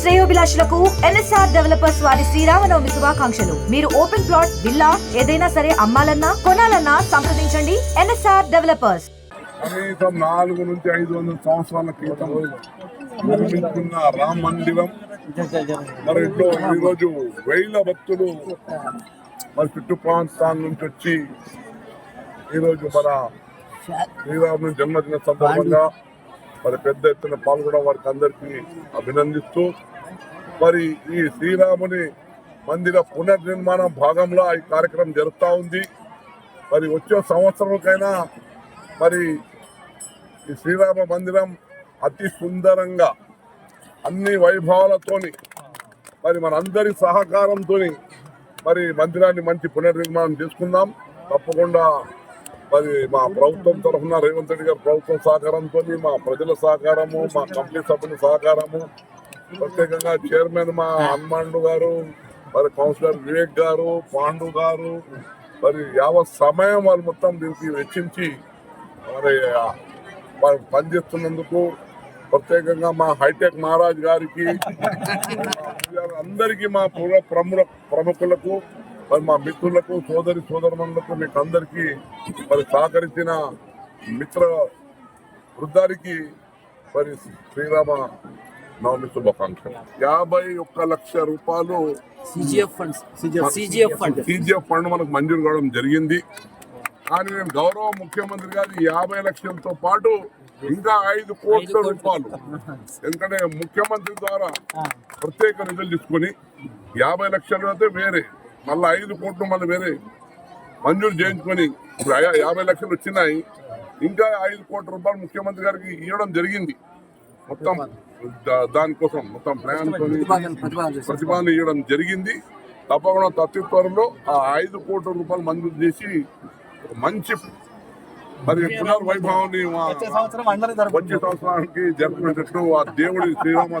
శ్రేయోభిలాషులకు NSR developers వారి శ్రీరామనవమి శుభాకాంక్షలు. మీరు ఓపెన్ ప్లాట్ విల్లా ఏదైనా సరే అమ్మాలన్నా కొనాలన్నా సంప్రదించండి ఎన్ఎస్ఆర్ డెవలపర్స్. కనీసం నాలుగు నుంచి ఐదు వందల సంవత్సరాల క్రితం నిర్మించుకున్న రామ మందిరం. మరి ఇంట్లో ఈరోజు వేల భక్తులు మరి చుట్టు ప్రాంతాల నుంచి వచ్చి ఈరోజు మన శ్రీరాముని జన్మదిన సందర్భంగా మరి పెద్ద ఎత్తున పాల్గొనడం వారికి అందరికీ అభినందిస్తూ మరి ఈ శ్రీరాముని మందిర పునర్నిర్మాణం భాగంలో ఈ కార్యక్రమం జరుగుతూ ఉంది. మరి వచ్చే సంవత్సరంకైనా మరి ఈ శ్రీరామ మందిరం అతి సుందరంగా అన్ని వైభవాలతోని మరి మనందరి సహకారంతో మరి మందిరాన్ని మంచి పునర్నిర్మాణం చేసుకుందాం. తప్పకుండా మరి మా ప్రభుత్వం తరఫున రేవంత్ రెడ్డి గారు ప్రభుత్వం సహకారంతో మా ప్రజల సహకారము మా కంపెనీ సభ్యుల సహకారము ప్రత్యేకంగా చైర్మన్ మా హనుమాండు గారు మరి కౌన్సిలర్ వివేక్ గారు పాండు గారు మరి యావత్ సమయం వాళ్ళు మొత్తం దీనికి వెచ్చించి మరి వారు పనిచేస్తున్నందుకు ప్రత్యేకంగా మా హైటెక్ మహారాజ్ గారికి అందరికీ మా పూర్వ ప్రముఖ ప్రముఖులకు మరి మా మిత్రులకు సోదరి సోదరులకు మీకు అందరికీ మరి సహకరించిన మిత్ర వృద్ధారికి మరి శ్రీరామ నవమి శుభాకాంక్షలు. యాభై ఒక్క లక్ష రూపాయలు సిజిఎఫ్ ఫండ్ సిజిఎఫ్ ఫండ్ మనకు మంజూరు కావడం జరిగింది. కానీ మేము గౌరవ ముఖ్యమంత్రి గారు యాభై లక్షలతో పాటు ఇంకా ఐదు కోట్ల రూపాయలు ఎందుకంటే ముఖ్యమంత్రి ద్వారా ప్రత్యేక నిధులు తీసుకొని యాభై లక్షలు అయితే వేరే. మళ్ళీ ఐదు కోట్లు మళ్ళీ వేరే మంజూరు చేయించుకొని ఇప్పుడు యాభై లక్షలు వచ్చినాయి. ఇంకా ఐదు కోట్ల రూపాయలు ముఖ్యమంత్రి గారికి ఇవ్వడం జరిగింది. మొత్తం దానికోసం మొత్తం ప్లాన్ ప్రతిపాదన ఇవ్వడం జరిగింది. తప్పకుండా తత్వ త్వరలో ఆ ఐదు కోట్ల రూపాయలు మంజూరు చేసి మంచి మరి పునర్వైభవాన్ని వచ్చే సంవత్సరానికి జరుపుకునేటట్టు ఆ దేవుడి శ్రీరామ